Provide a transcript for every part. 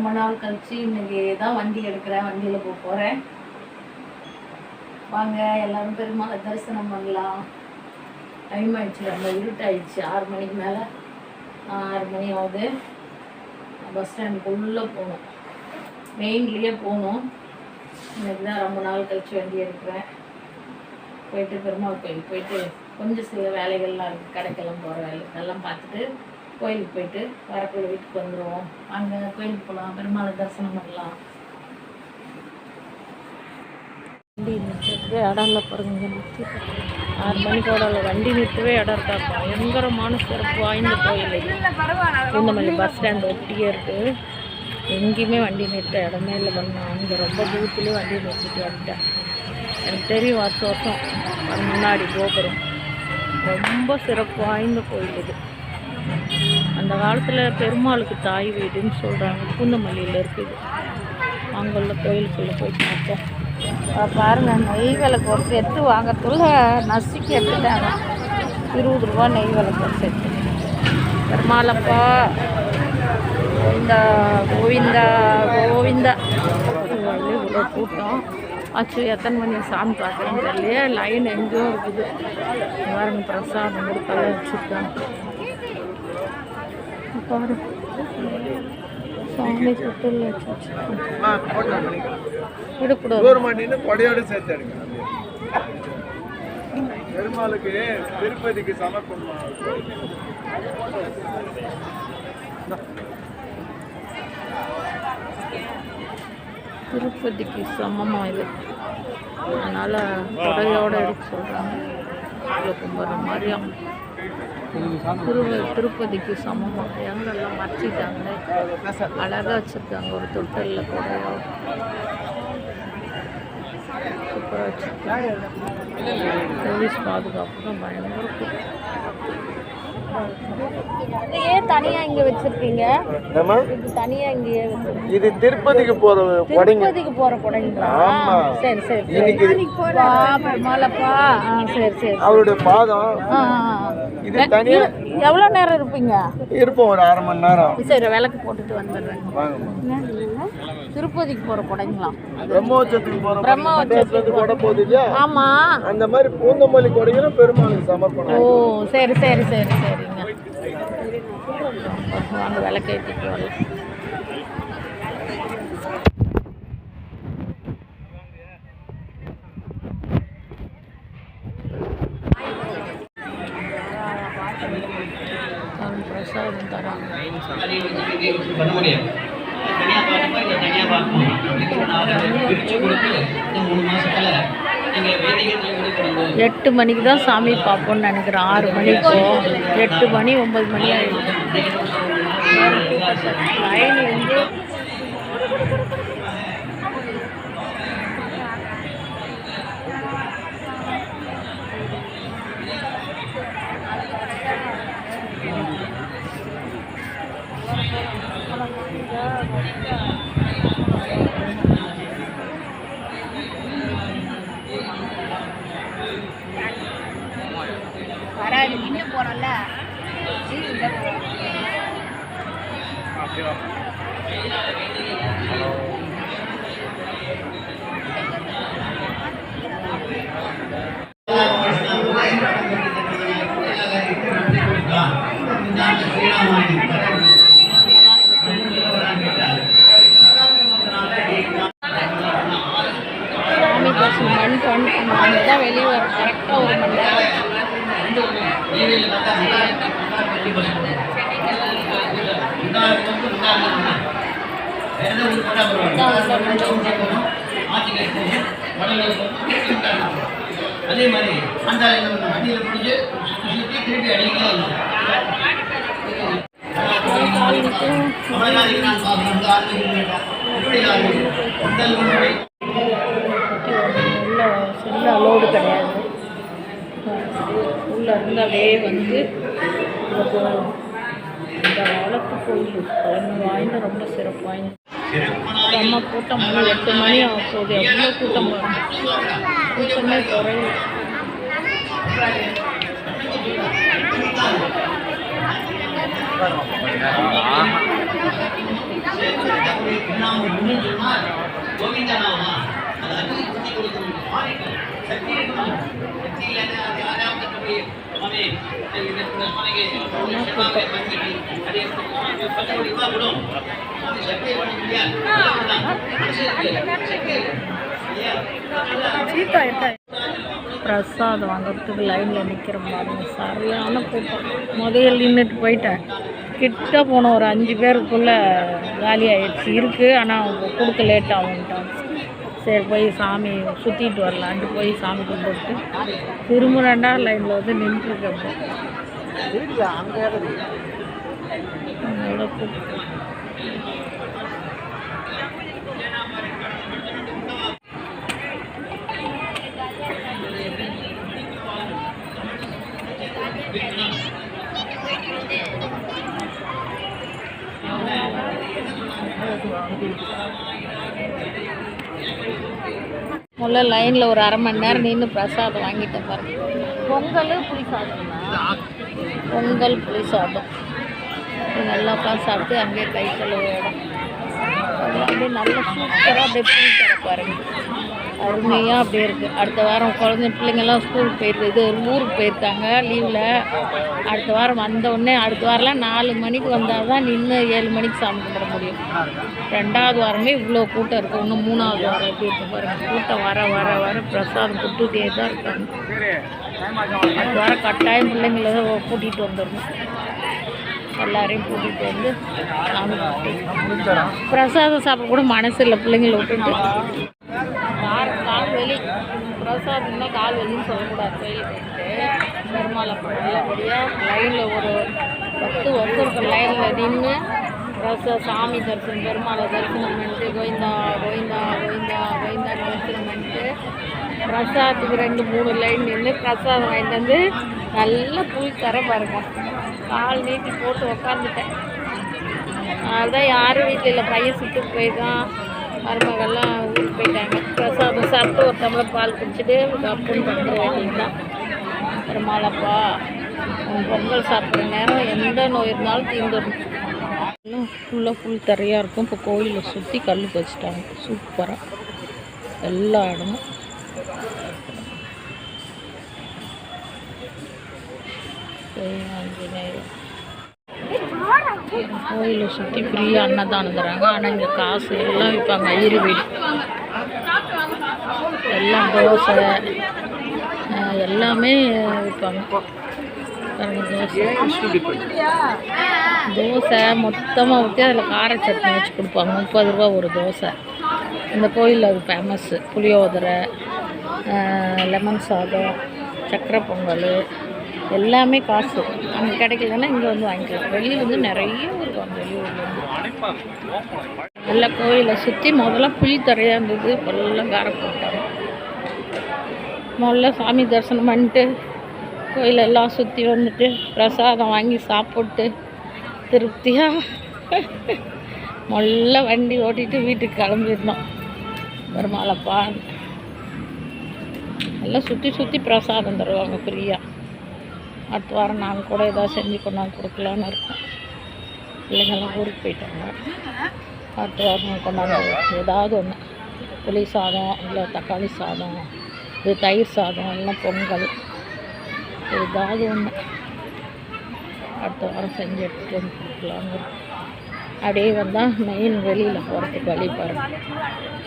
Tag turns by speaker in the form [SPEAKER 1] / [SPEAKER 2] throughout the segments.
[SPEAKER 1] ரொம்ப நாள் கழிச்சு இன்னைக்கு தான் வண்டி எடுக்கிறேன் வண்டியில் போக போகிறேன் வாங்க எல்லாரும் பெருமாளை தரிசனம் பண்ணலாம். டைம் ஆயிடுச்சு ரொம்ப இருட்டாயிடுச்சு. ஆறு மணிக்கு மேலே ஆறு மணி ஆகுது. பஸ் ஸ்டாண்டுக்குள்ளே போகணும். மெயின்லேயே போகணும். இன்னைக்கு தான் ரொம்ப நாள் கழிச்சு வண்டி எடுக்கிறேன். போயிட்டு பெருமாள் கோயில் போயிட்டு கொஞ்சம் சில வேலைகள்லாம் இருக்குது கடைக்கெல்லாம் போகிற வேலை இதெல்லாம் பார்த்துட்டு கோயிலுக்கு போயிட்டு வரக்குள்ள வீட்டுக்கு வந்துடுவோம் அங்கே கோயிலுக்கு போகலாம் பெருமாளை தரிசனம் பண்ணலாம். வண்டி நிறுத்துறதுக்கு இடம் இல்லை பாருங்க ஆறு மணிக்கோட வண்டி நிறுத்தவே இடம் இருக்கா? பயங்கரமான சிறப்பு வாய்ந்த கோயில் இது. பூந்தமல்லி பஸ் ஸ்டாண்ட் ஒட்டியே இருக்குது எங்கேயுமே வண்டி நிறுத்த இடமே இல்லை பண்ணா அங்கே ரொம்ப தூரத்துலேயே வண்டி நிறுத்திட்டு வந்துட்டேன். எனக்கு தெரியும் வருஷம் வருஷம். அது முன்னாடி கோபுரம். ரொம்ப சிறப்பு வாய்ந்த கோயில் இது. காலத்தில் பெருமாளுக்கு தாய் வீடுன்னு சொல்கிறாங்க பூந்தமல்லியில் இருக்குது அங்குள்ள கோயிலுக்குள்ளே போய் பார்த்தோம் அஹ் பாருங்க நெய் விளக்கு ஒரு செட்டு வாங்கறதுக்குள்ள நசுக்கி எடுத்துட்டாங்க. இருபது ரூபா நெய் விளக்கு ஒரு செட்டு பெருமாளப்பா கோவிந்தா கோவிந்தா கோவிந்தா. இவ்வளோ கூட்டம். ஆச்சு எத்தனை மணி சாமி பார்க்குறேன்னு தெரியலையே லைன் எங்கேயோ இருக்குது. பாருங்க பிரசாதம் கொடுக்கலாம் வச்சுருக்காங்க. பாரு. சாமி வச்சுருக்காங்க விடக்கூடாது
[SPEAKER 2] கொடையோடு சேர்த்து எடுங்க பெருமாளுக்கு திருப்பதிக்கு சமர்ப்பணம்?
[SPEAKER 1] திருப்பதிக்கு சமமாக இது. அதனால் கொடையோடு எடுக்க சொல்கிறாங்க அதை கும்பிட்ற மாதிரியும் திரு திருப்பதிக்கு சமமாக எங்கெல்லாம் மறைச்சிட்டாங்க அழகாக வச்சுருக்காங்க. ஒரு தொட்டலில் கூட. சூப்பராக வச்சுருக்காங்க. போலீஸ் பாதுகாப்பு தான் பயங்கர இது தனியாக இங்கே வச்சுருக்கீங்க. இது தனியாக இங்கேயே வச்சுருக்கீங்க.
[SPEAKER 2] இது திருப்பதிக்கு போற கொடைங்க
[SPEAKER 1] திருப்பதிக்கு போற கொடைங்களா
[SPEAKER 2] ஆமா.
[SPEAKER 1] சரி சரி சரி.
[SPEAKER 2] இன்னைக்கு
[SPEAKER 1] பா பெருமாளப்பா ஆ சரி சரி
[SPEAKER 2] அவருடைய பாதம். இது தனியா
[SPEAKER 1] எவ்வளோ நேரம் இருப்பீங்க?
[SPEAKER 2] இருப்போம் ஒரு அரை மணி நேரம்.
[SPEAKER 1] சரி விளக்கு போட்டுட்டு வந்துடுறேன்.
[SPEAKER 2] வாங்கம்மா.
[SPEAKER 1] திருப்பதிக்கு போற கொடைங்களாம்
[SPEAKER 2] பிரம்மோற்சவத்துக்கு போற
[SPEAKER 1] பிரம்மோற்சவத்துக்கு
[SPEAKER 2] கொடை போகுது இல்லையா?
[SPEAKER 1] ஆமா.
[SPEAKER 2] அந்த மாதிரி பூந்தமல்லி கொடைகளும் பெருமாளுக்கு சமர்ப்பணம்.
[SPEAKER 1] ஓ சரி சரி சரி சரிங்க வாங்க விளக்கேற்றிட்டு வரலாம் பிரசாதம் தராங்க.
[SPEAKER 3] பண்ண முடியாது தனியாக பார்க்கப்போ தனியாக பார்க்கணும் இதுக்கு கொடுத்து இந்த மூணு மாசத்துல
[SPEAKER 1] எட்டு மணிக்கு தான் சாமி பார்ப்போம்னு நினைக்கிறேன். ஆறு மணிக்கு எட்டு மணி ஒம்பது மணி ஆயிடுச்சு லைன் வந்து போகிறோம்ல சாமி தரிசனம் பண்ணிட்டு வந்துட்டு நாம தான் வெளியே வரோம். கரெக்டாக ஒரு மணி நேரம்
[SPEAKER 3] அதே மாதிரி அந்த அடியில் சுற்றி திருப்பி அடிக்கலாம் நான் உடல்
[SPEAKER 1] உள்ள செல்ல கிடையாது. உள்ளே இருந்தாலே வந்து இந்த காலத்து கோயில் பழமை வாய்ந்த ரொம்ப சிறப்பு வாய்ந்த செம்ம கூட்டம் மணி எட்டு மணி ஆகும் போது எவ்வளோ கூட்டம் வரும் கூட்டமே குறையும்
[SPEAKER 3] நாம
[SPEAKER 1] பிரசாதம் வாங்குறதுக்கு லைனில் நிற்கிற மாதிரி சரியான கூட்டம். முதல்ல நின்றுட்டு போயிட்டேன். கிட்ட போன ஒரு அஞ்சு பேருக்குள்ளே காலி ஆயிடுச்சு. இருக்குது ஆனால் அவங்க கொடுக்க லேட் ஆகும்ட்டாங்க. சரி போய் சாமி சுற்றிட்டு வரலான்ட்டு போய் சாமி கும்பிட்டு திரும்ப ரெண்டாவது லைனில் வந்து நின்றுருக்கேன் அவ்வளோ கூட்டம் முதல்ல லைனில் ஒரு அரை மணி நேரம் நின்று பிரசாதம் வாங்கிட்டேன் பாருங்க பொங்கல் புளி சாதம்னா பொங்கல் புளி சாதம். நல்லா சாப்பிட்டு அங்கேயே கை கழுவ இடம். அப்படியே நல்லா சூப்பராக அப்படியே புளி தர பாருங்க. அருமையாக அப்படியே இருக்குது அடுத்த வாரம் குழந்தை பிள்ளைங்கள்லாம் ஸ்கூலுக்கு போயிருக்கு இது ஊருக்கு போயிருக்காங்க. லீவில் அடுத்த வாரம் வந்தவுடனே அடுத்த வாரம்லாம் நாலு மணிக்கு வந்தால் தான் நின்று ஏழு மணிக்கு சாமி கும்பிட முடியும். ரெண்டாவது வாரமே இவ்வளோ கூட்டம் இருக்குது இன்னும் மூணாவது வாரம் எப்படி இருக்கு பாருங்கள் கூட்டம் வர வர வர பிரசாதம் கொடுத்துட்டே தான் இருக்காங்க. அடுத்த வாரம் கட்டாயம் பிள்ளைங்கள கூட்டிகிட்டு வந்துடணும். எல்லாரையும் கூட்டிகிட்டு வந்து சாமி கும்பிட்டு பிரசாதம் சாப்பிட கூட மனசு இல்லை பிள்ளைங்கள விட்டுட்டு. கால் கால் வலி. பிரசாதம்னா கால் வலின்னு சொல்லக்கூடாது கோயிலுக்கு பெருமாளை நல்லபடியாக லைனில் ஒரு பத்து வருஷம் லைனில் நின்று பிரச சாமி தரிசனம் பெருமாளை தரிசனம் பண்ணிட்டு கோவிந்தா கோவிந்தா கோவிந்தா கோவிந்தா தரிசனம் பண்ணிட்டு பிரசாதத்துக்கு ரெண்டு மூணு லைன் நின்று பிரசாதம் வாங்கிட்டு வந்து நல்லா புளி தர பாருங்கள் கால் நீட்டி போட்டு உக்காந்துட்டேன். அதுதான் யாரும் வீட்டில் இல்லை. பையன் சுட்டுக்கு போயிருக்கான் மருமகள்லாம் ஊருக்கு போயிட்டாங்க. பிரசாதம் சாப்பிட்டு ஒரு டம்ளர் பால் குடிச்சிட்டு கப்புன்னு படுத்துற வேண்டியதுதான் பெருமாளப்பா உன் பொங்கல் சாப்பிட்ற நேரம் எந்த நோய் இருந்தாலும் தீர்ந்துடும் இன்னும் ஃபுல்லாக ஃபுல் தரையாக இருக்கும். இப்போ கோயிலை சுற்றி கல் வச்சுட்டாங்க சூப்பராக எல்லா இடமும். ஜெய் ஆஞ்சநேயர் கோயிலை சுற்றி ஃப்ரீயாக அன்னதானம் தராங்க ஆனால் இங்கே காசு எல்லாம் விற்பாங்க. ஐயரு வீடு. எல்லாம் தோசை எல்லாமே விற்பாங்க. தோசை. தோசை மொத்தமாக ஊற்றி அதில் கார சட்னி வச்சு கொடுப்பாங்க. முப்பது ரூபா ஒரு தோசை. இந்த கோயிலில் அது ஃபேமஸ்ஸு புளியோதரை லெமன் சாதம் சக்கரை பொங்கல் எல்லாமே காசு. அங்கே கிடைக்கலன்னா இங்கே வந்து வாங்கிக்கலாம். வெளியில் வந்து நிறைய இருக்கும் வெளியூர்லேருந்து எல்லா கோயிலை சுற்றி முதல்ல புளி தரையாக இருந்தது. இப்போல்லாம் கார போட்டாங்க முதல்ல சாமி தரிசனம் பண்ணிட்டு கோயிலெல்லாம் சுற்றி வந்துட்டு பிரசாதம் வாங்கி சாப்பிட்டு திருப்தியாக முதல்ல வண்டி ஓட்டிட்டு வீட்டுக்கு கிளம்பிருந்தோம் பெருமாளப்பான் எல்லாம் சுற்றி சுற்றி பிரசாதம் தருவாங்க ஃப்ரீயாக அடுத்த வாரம் நாங்கள் கூட ஏதாவது செஞ்சு கொண்டாந்து கொடுக்கலான்னு இருக்கோம். பிள்ளைங்கள்லாம் ஊருக்கு போயிட்டாங்க. அடுத்த வாரம் கொண்டாந்து ஏதாவது ஒன்று புளி சாதம் இல்லை தக்காளி சாதம் இது தயிர் சாதம் இல்லை பொங்கல். ஏதாவது ஒன்று அடுத்த வாரம் செஞ்சு எடுத்துகிட்டு வந்து கொடுக்கலான்னு இருக்கோம். அப்படியே வந்தால் மெயின் வெளியில் போகிறதுக்கு வழி பாருங்கள்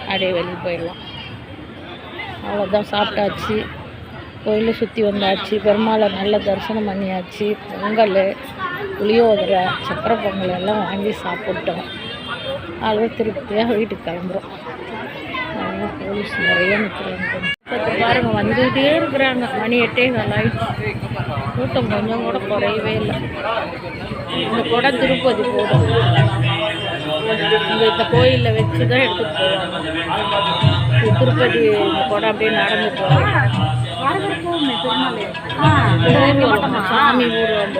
[SPEAKER 1] அப்படியே வெளியே போயிடலாம். அவ்வளோதான் சாப்பிட்டாச்சு. கோயிலை சுற்றி வந்தாச்சு. பெருமாளை நல்ல தரிசனம் பண்ணியாச்சு. பொங்கல் புளியோதரை சக்கரை பொங்கல் எல்லாம் வாங்கி சாப்பிட்டோம். அதுவே திருப்தியாக வீட்டுக்கு கிளம்புறோம். போலீஸ் நிறைய நிற்கிறாங்க பாருங்க வந்துகிட்டே இருக்கிறாங்க. மணி எட்டே கால் ஆயிடுச்சு. கூட்டம் கொஞ்சம் கூட குறையவே இல்லை. இந்த குடம் திருப்பதி போடும் இந்த இந்த கோயிலில் வச்சு தான் எடுத்துகிட்டு போவாங்க. திருப்பதி இந்த குடம் அப்படியே நடந்து போவாங்க ஊர்வலம், சாமி ஊர்வலம்